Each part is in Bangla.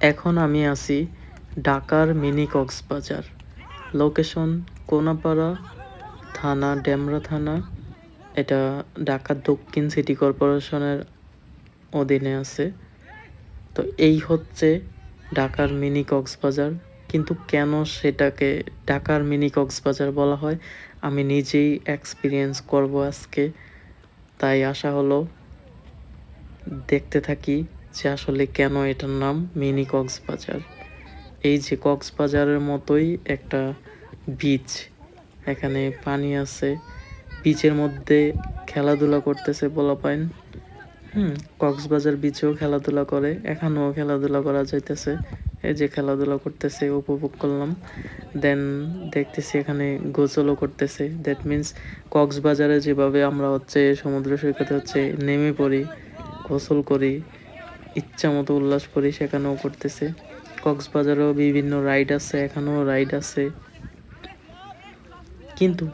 এখন আমি আছি ঢাকার মিনি কক্সবাজার। লোকেশন কোনাপাড়া থানা, ডেমরা থানা। এটা ঢাকা দক্ষিণ সিটি কর্পোরেশনের অধীনে আছে। তো এই হচ্ছে ঢাকার মিনি কক্সবাজার। কিন্তু কেন সেটাকে ঢাকার মিনি কক্সবাজার বলা হয়, আমি নিজেই এক্সপিরিয়েন্স করব আজকে। তাই আশা হলো দেখতে থাকি। যে আসলে কেন এটার নাম? মিনি কক্সবাজার। এই যে কক্সবাজারের মতোই একটা বিচ এখানে পানি আছে। বিচের মধ্যে খেলাধুলা করতেছে পোলাপাইন হুম, কক্সবাজার বিচেও খেলাধুলা করে। এখানেও খেলাধুলা করা যাইতেছে। এই যে খেলাধুলা করতেছে, উপভোগ করলাম। দেন দেখতেছি এখানে গোসলও করতেছে। দ্যাট মিন্স কক্সবাজারে যেভাবে আমরা হচ্ছে সমুদ্র সৈকতে হচ্ছে নেমে পড়ি, গোসল করি ইচ্ছা মতো উল্লাস করি সেখানেও করতেছে। কক্সবাজারেও বিভিন্ন রাইড আছে, এখানেও রাইড আছে। কিন্তু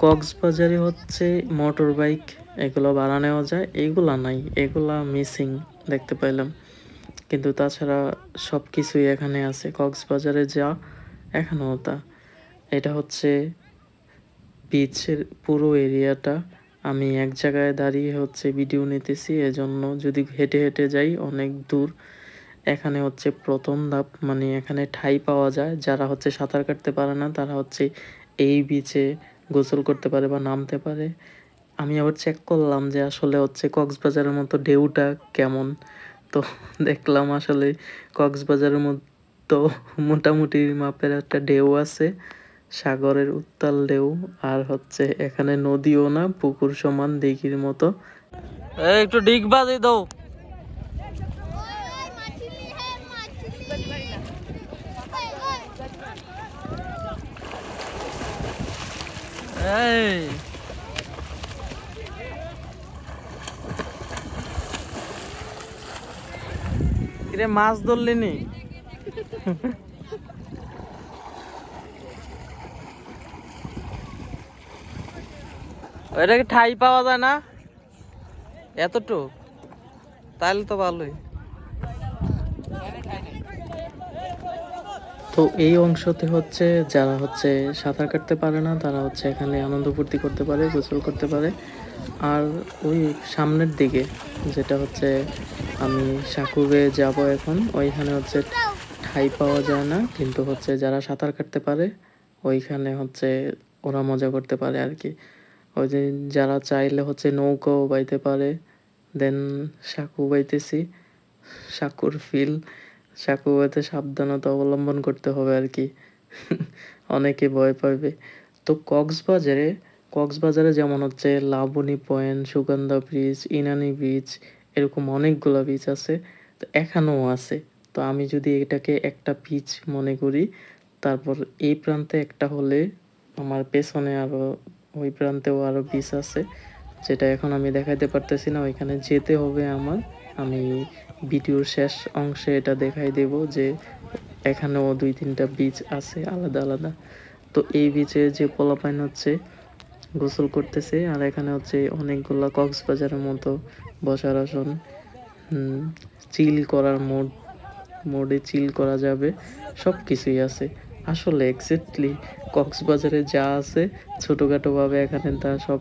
কক্সবাজারে হচ্ছে মোটর বাইক এগুলো ভাড়া নেওয়া যায়, এগুলা নাই, এগুলা মিসিং দেখতে পাইলাম। কিন্তু তাছাড়া সব কিছুই এখানে আছে, কক্সবাজারে যা, এখানেও তা। এটা হচ্ছে বিচের পুরো এরিয়াটা আমি এক জায়গায় দাঁড়িয়ে হচ্ছে ভিডিও নিতেছি, এজন্য যদি হেঁটে হেঁটে যাই অনেক দূর, এখানে হচ্ছে প্রথম ধাপ মানে এখানে ঠাই পাওয়া যায়। যারা হচ্ছে সাঁতার কাটতে পারে না, তারা হচ্ছে এই বিচে গোসল করতে পারে বা নামতে পারে। আমি আবার চেক করলাম যে আসলে হচ্ছে কক্সবাজারের মতো ঢেউটা কেমন। তো দেখলাম আসলে কক্সবাজারের মতো মোটামুটি মাপের একটা ঢেউ আছে। সাগরের উত্তাল ঢেউ, আর হচ্ছে এখানে নদীও না, পুকুর সমান দিঘির মতো। একটু ডিগ বাজে দাও। মাছ ধরলি নি? ওইটাকে ঠাই পাওয়া যায় না? এতটুক। তাহলে তো ভালোই। তো এই অংশতে হচ্ছে যারা হচ্ছে সাঁতার কাটতে পারে না, তারা হচ্ছে এখানে আনন্দ ফুর্তি করতে পারে, গোসল করতে পারে। আর ওই সামনের দিকে, যেটা হচ্ছে আমি সাকুবে যাব এখন, ওইখানে হচ্ছে ঠাই পাওয়া যায় না, কিন্তু হচ্ছে যারা সাঁতার কাটতে পারে, ওইখানে হচ্ছে ওরা মজা করতে পারে আর কি। ওই যে যারা চাইলে হচ্ছে নৌকাও বাইতে পারে দেন সাঁকু বাইতেছি। সাঁকুর ফিল সাঁকু বাইতে সাবধানতা অবলম্বন করতে হবে আর কি। অনেকে ভয় পাবে তো কক্সবাজারে কক্সবাজারে যেমন হচ্ছে Laboni point Sugandha bridge Inani beach এরকম অনেকগুলো বিচ আছে, তো এখানেও আছে। তো আমি যদি এটাকে একটা বিচ মনে করি, তারপর এই প্রান্তে একটা হলে আমার পেছনে আরও ওই প্রান্তেও আরও বিচ আছে, যেটা এখন আমি দেখাইতে পারতেছি না, ওইখানে যেতে হবে আমার। আমি ভিডিওর শেষ অংশে এটা দেখাই দেব যে এখানেও দুই তিনটা বিচ আছে আলাদা আলাদা। তো এই বিচে যে পোলাপাইন হচ্ছে, গোসল করতেছে, আর এখানে হচ্ছে অনেকগুলা কক্সবাজারের মতো বসার আসন। চিল করার মোড মোডে চিল করা যাবে সব কিছুই আছে। আসলে এক্স্যাক্টলি কক্সবাজারে যা আছে, ছোটোখাটোভাবে এখানে তা সব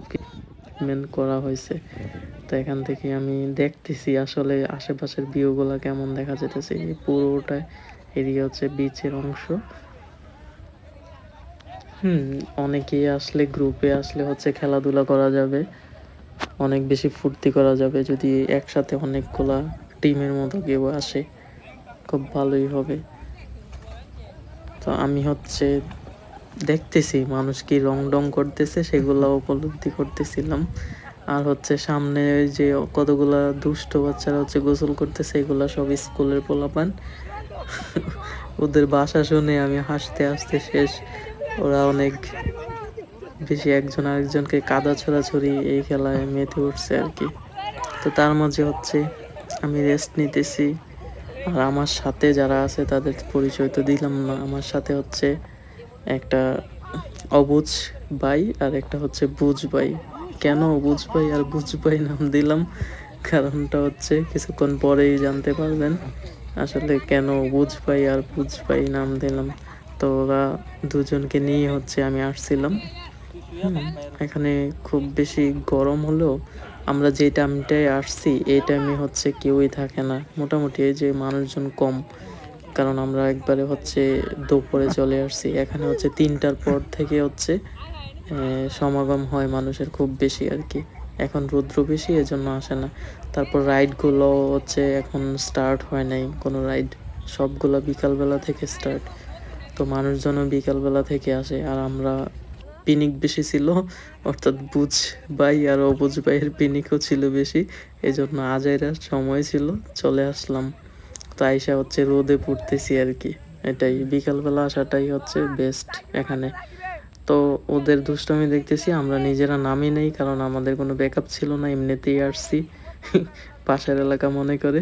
মেন করা হয়েছে। তো এখান থেকে আমি দেখতেছি আসলে আশেপাশের ভিউগুলো কেমন দেখা যেতেছে এই পুরোটা এরিয়া হচ্ছে বিচের অংশ। হুম, অনেকেই আসলে গ্রুপে আসলে হচ্ছে খেলাধুলা করা যাবে, অনেক বেশি ফুর্তি করা যাবে। যদি একসাথে অনেকগুলা টিমের মতো কেউ আসে, খুব ভালোই হবে। তো আমি হচ্ছে দেখতেছি মানুষ কি রং ডং করতেছে, সেগুলো উপলব্ধি করতেছিলাম। আর হচ্ছে সামনে যে কতগুলা দুষ্ট বাচ্চারা হচ্ছে গোসল করতেছে, এগুলা সব স্কুলের পোলাপান। ওদের বাসা শুনে আমি হাসতে হাসতে শেষ। ওরা অনেক বেশি একজন আরেকজনকে কাদা ছোড়াছড়ি এই খেলায় মেতে উঠছে আর কি। তো তার মাঝে হচ্ছে আমি রেস্ট নিতেছি। আর আমার সাথে যারা আছে, তাদের পরিচয় তো দিলাম না। আমার সাথে হচ্ছে একটা অবুজ ভাই আর একটা হচ্ছে বুঝ ভাই। কেন অবুজ ভাই আর বুঝ ভাই নাম দিলাম? কারণটা হচ্ছে কিছুক্ষণ পরেই জানতে পারবেন। আসলে কেন বুঝ পাই আর বুঝ পাই নাম দিলাম? তো ওরা দুজনকে নিয়ে হচ্ছে আমি আসছিলাম। এখানে খুব বেশি গরম হলেও আমরা যে টাইমটায় আসছি, এই টাইমে হচ্ছে কেউই থাকে না। মোটামুটি এই যে মানুষজন কম, কারণ আমরা একবারে হচ্ছে দুপুরে চলে আসছি। এখানে হচ্ছে তিনটার পর থেকে হচ্ছে সমাগম হয় মানুষের খুব বেশি আর কি। এখন রৌদ্র বেশি, এজন্য আসে না। তারপর রাইডগুলো হচ্ছে এখন স্টার্ট হয় নাই, কোনো রাইড সবগুলো বিকালবেলা থেকে স্টার্ট তো মানুষজনও বিকালবেলা থেকে আসে, আর আমরা পিনিক বেশি ছিল, অর্থাৎ বুঝ বাই আর অবুঝ পিনিকও ছিল বেশি। এই জন্য আজাইরার সময় ছিল, চলে আসলাম। তো আইসা হচ্ছে রোদে পড়তেছি আর কি। এটাই, বিকালবেলা আসাটাই হচ্ছে বেস্ট এখানে। তো ওদের দুষ্টামি দেখতেছি, আমরা নিজেরা নামি নেই, কারণ আমাদের কোনো ব্যাকআপ ছিল না, এমনিতেই আসছি। পাশের এলাকা মনে করে।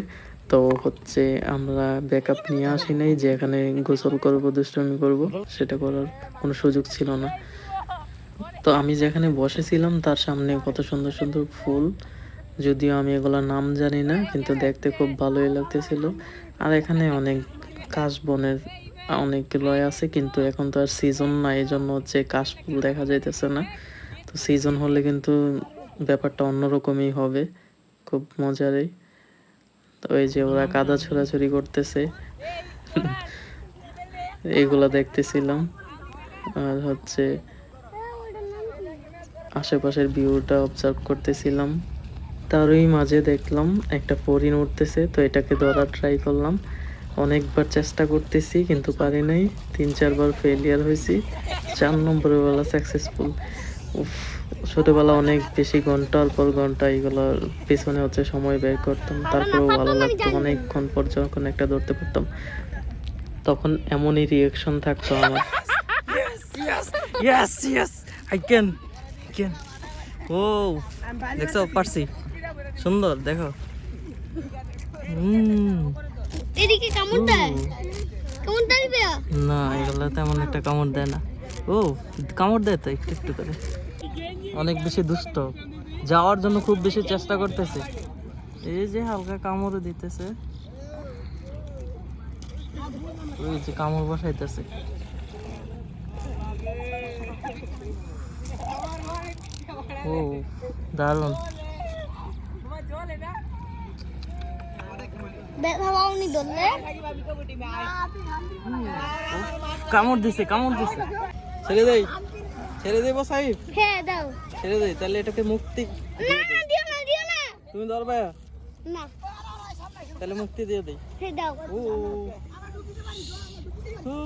তো হচ্ছে আমরা ব্যাকআপ নিয়ে আসি নাই যে এখানে গোসল করব, দুষ্টামি করব, সেটা করার কোনো সুযোগ ছিল না। তো আমি যেখানে বসেছিলাম, তার সামনে কত সুন্দর সুন্দর ফুল। যদিও আমি এগুলোর নাম জানি না, কিন্তু দেখতে খুব ভালোই লাগতেছিল। আর এখানে অনেক কাশবনের অনেকগুলোই আছে, কিন্তু এখন তো আর সিজন না এই জন্য হচ্ছে কাশফুল দেখা যাইতেছে না। তো সিজন হলে কিন্তু ব্যাপারটা অন্যরকমই হবে, খুব মজারই। তো এই যে ওরা কাদা ছোড়াছুড়ি করতেছে, এগুলা দেখতেছিলাম। আর হচ্ছে আশেপাশের ভিউটা অবজার্ভ করতেছিলাম। তারই মাঝে দেখলাম একটা হরিণ উঠতেছে তো এটাকে ধরার ট্রাই করলাম। অনেকবার চেষ্টা করতেছি কিন্তু পারি নাই। তিন চারবার ফেলিয়ার হয়েছি। চার নম্বরের বেলা সাকসেসফুল উফ ছোটবেলা অনেক বেশি ঘণ্টার পর ঘণ্টা এগুলোর পেছনে হচ্ছে সময় বের করতাম। তারপরেও ভালো লাগতো। অনেকক্ষণ পর যখন একটা ধরতে পারতাম তখন এমনই রিয়েকশন থাকতো আমার। Yes, yes, yes. I can. I ও দেখছ পারছি। সুন্দর দেখো। হুম। এদিকে কামড় দেয়। কামড় দেবে না এগুলো তেমন একটা কামড় দেয় না। ও কামড় দেয় তো একটু একটু করে। অনেক বেশি দুষ্ট। যাওয়ার জন্য খুব বেশি চেষ্টা করতেছে। এই যে হালকা কামড় দিতেছে। ওই যে কামড় বসাইতেছে। ও দারুণ। ধরলে কামড় দিছে কামড় দিছে। ছেড়ে দেই ছেড়ে দেবো সাহিব। হ্যাঁ দাও। ছেড়ে দেই তাহলে এটাকে মুক্তি। না না দিও না দিও না। তুমি ধরবা না। তাহলে মুক্তি দিয়ে দেই। হ্যাঁ দাও। ও।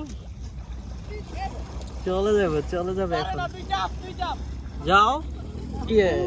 চলে যাবে চলে যাবে এখন। যাও। Yeah.